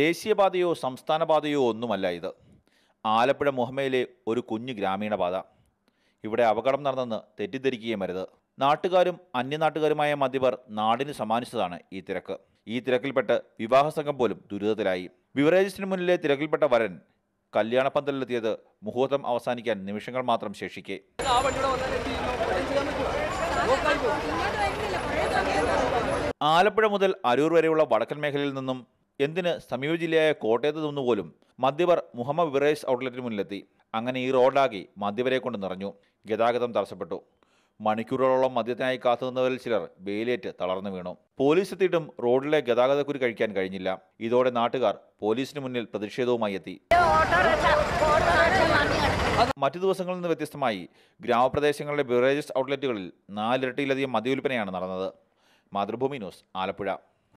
ദേശീയപാതയോ സംസ്ഥാനപാതയോ ഒന്നുമല്ല ഇത്. ആലപ്പുഴ മുഹമ്മയിലെ ഒരു കുഞ്ഞു ഗ്രാമീണ പാത ഇവിടെ അപകടം നടന്നെന്ന് തെറ്റിദ്ധരിക്കുകയും അരുത്. നാട്ടുകാരും അന്യനാട്ടുകാരുമായ മദ്യപർ നാടിന് സമ്മാനിച്ചതാണ് ഈ തിരക്ക്. ഈ തിരക്കിൽപ്പെട്ട് വിവാഹ സംഘം പോലും ദുരിതത്തിലായി. ബിവറേജസിന് മുന്നിലെ തിരക്കിൽപ്പെട്ട വരൻ കല്യാണപ്പന്തലിലെത്തിയത് മുഹൂർത്തം അവസാനിക്കാൻ നിമിഷങ്ങൾ മാത്രം ശേഷിക്കെ. ആലപ്പുഴ മുതൽ അരൂർ വരെയുള്ള വടക്കൻ മേഖലയിൽ നിന്നും എന്തിന് സമീപ ജില്ലയായ കോട്ടയത്ത് നിന്ന് പോലും മുഹമ്മദ് ബിറേസ് ഔട്ട്ലെറ്റിന് മുന്നിലെത്തി. അങ്ങനെ ഈ റോഡാകി മദ്യവരെ കൊണ്ട് നിറഞ്ഞു. ഗതാഗതം തടസ്സപ്പെട്ടു. മണിക്കൂറുകളോളം മദ്യത്തിനായി കാത്തുനിന്നവരിൽ ചിലർ വെയിലേറ്റ് തളർന്നു വീണു. പോലീസ് എത്തിയിട്ടും റോഡിലെ ഗതാഗതക്കുരു കഴിക്കാൻ കഴിഞ്ഞില്ല. ഇതോടെ നാട്ടുകാർ പോലീസിന് മുന്നിൽ പ്രതിഷേധവുമായി എത്തി. മറ്റു ദിവസങ്ങളിൽ നിന്ന് വ്യത്യസ്തമായി ഗ്രാമപ്രദേശങ്ങളിലെ ബിവറേജസ് ഔട്ട്ലെറ്റുകളിൽ നാലിരട്ടിയിലധികം മദ്യവിൽപ്പനയാണ് നടന്നത്. മാതൃഭൂമി ന്യൂസ് ആലപ്പുഴ.